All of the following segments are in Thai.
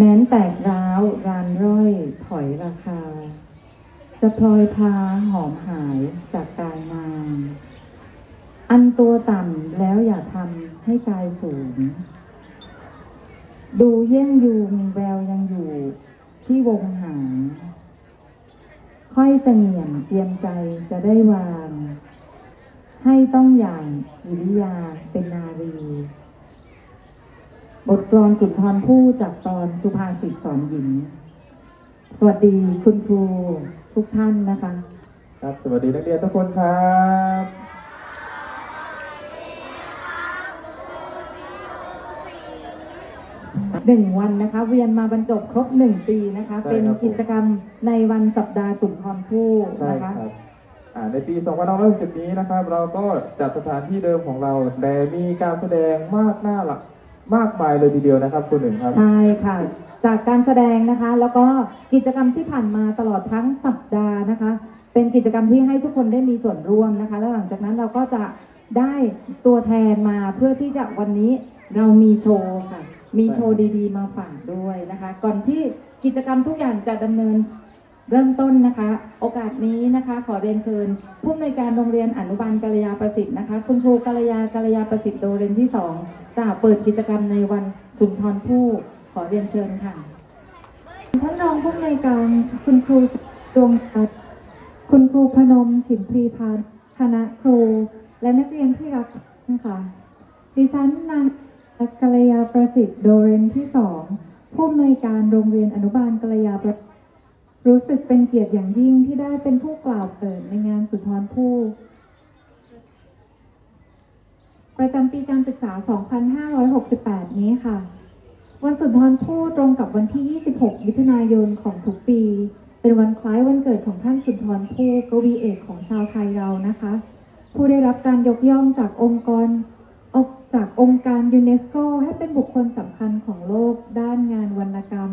แม้นแตกร้าวรานร่อยถอยราคา จะพลอยพาหอมหายจากกายนางอันตัวต่ำแล้วอย่าทำให้กายสูง ดูเยี่ยงยุงแววยังอยู่ที่วงหางค่อยเสงี่ยมเจียมใจจะได้วาง ให้ต้องอย่างกิริยาเป็นนารี บทกลอนสุนทรภู่จากตอนสุภาษิตสอนหญิง สวัสดีคุณครูทุกท่านนะคะ ครับ สวัสดีนักเรียนทุกคนครับหนึ่งวันนะคะ เวียนมาบรรจบครบหนึ่งปีนะคะ ใช่เป็นครับผมกิจกรรมในวันสัปดาห์สุนทรภู่ใช่นะครัคะบอ่าในปี 2560นี้นะครับ เราก็จัดสถานที่เดิมของเรา แต่มีการแสดงมากหน้าหลัก มากมายเลยทีเดียวนะครับคุณหนึ่งครับ ใช่ค่ะ จากการแสดงนะคะ แล้วก็กิจกรรมที่ผ่านมาตลอดทั้งสัปดาห์นะคะ เป็นกิจกรรมที่ให้ทุกคนได้มีส่วนร่วมนะคะ แล้วหลังจากนั้นเราก็จะได้ตัวแทนมาเพื่อที่จะวันนี้เรามีโชว์ค่ะ มีโชว์ดีๆ มาฝากด้วยนะคะ ก่อนที่กิจกรรมทุกอย่างจะดำเนินเริ่มต้นนะคะ โอกาสนี้ ขอเรียนเชิญ ผู้อำนวยการโรงเรียนอนุบาลกัลยาประสิทธิ์นะคะ คุณครูกัลยากัลยาประสิทธิ์โดเรนที่สองกล่าวเปิดกิจกรรมในวันสุนทรภู่ขอเรียนเชิญค่ะท่านรองผู้อำนวยการคุณครูดวงจันทร์คุณครูพนมฉิมพรีพันธ์คณะครู และนักเรียนที่รักทุกท่านค่ะดิฉันนางกัลยาประสิทธิ์โดเรนที่สองผู้อำนวยการโรงเรียนอนุบาลกัลยาประสิทธิ์ รู้สึกเป็นเกียรติอย่างยิ่งที่ได้เป็นผู้กล่าวเปิดในงานสุนทรภู่ประจำปีการศึกษา 2568 นี้ค่ะ วันสุนทรภู่ตรงกับวันที่ 26 มิถุนายนของทุกปี เป็นวันคล้ายวันเกิดของท่านสุนทรภู่กวีเอกของชาวไทยเรานะคะ ผู้ได้รับการยกย่องจากองค์กรอกจากองค์การยูเนสโกให้เป็นบุคคลสำคัญของโลกด้านงานวรรณกรรม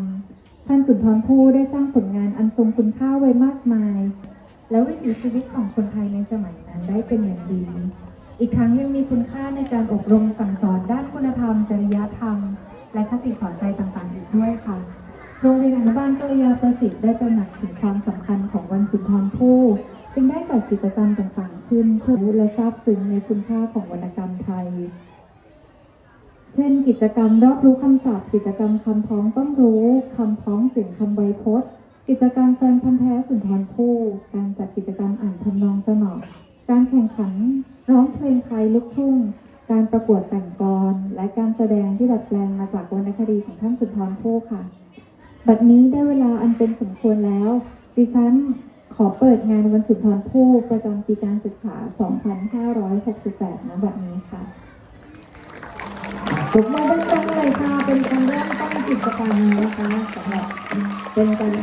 ท่านสุนทรภู่ได้สร้างผลงานอันทรงคุณค่าไว้มากมาย และวิถีชีวิตของคนไทยในสมัยนั้นได้เป็นอย่างดี อีกทั้งยังมีคุณค่าในการอบรมสั่งสอนด้านคุณธรรม จริยธรรม และคติสอนใจต่างๆ อีกด้วยค่ะ โรงเรียนอนุบาลกัลยาประสิทธิ์ได้ตระหนักถึงความสำคัญของวันสุนทรภู่จึงได้จัดกิจกรรมต่างๆ ขึ้นเพื่อรู้และทราบซึ้งในคุณค่าของวรรณกรรมไทย เช่น กิจกรรมรอบรู้คำศัพท์ กิจกรรมคำพ้องต้องรู้คำพ้องเสียงคำไวยพจน์ กิจกรรมแฟนพันธ์แท้สุนทรภู่การจัดกิจกรรมอ่านทำนองสนอการแข่งขันร้องเพลงไทยลูกทุ่ง การประกวดแต่งกลอนและการแสดงที่ดัดแปลงมาจากวรรณคดีของท่านสุนทรภู่ค่ะ บัดนี้ได้เวลาอันเป็นสมควรแล้ว ดิฉันขอเปิดงานวันสุนทรภู่ประจำปีการศึกษา 2568ณบัดนี้ค่ะ ปรบมาไดังเลยค่ะ เป็นการเริ่มต้งกิจกรรมนะคะสำหรับเป็นการ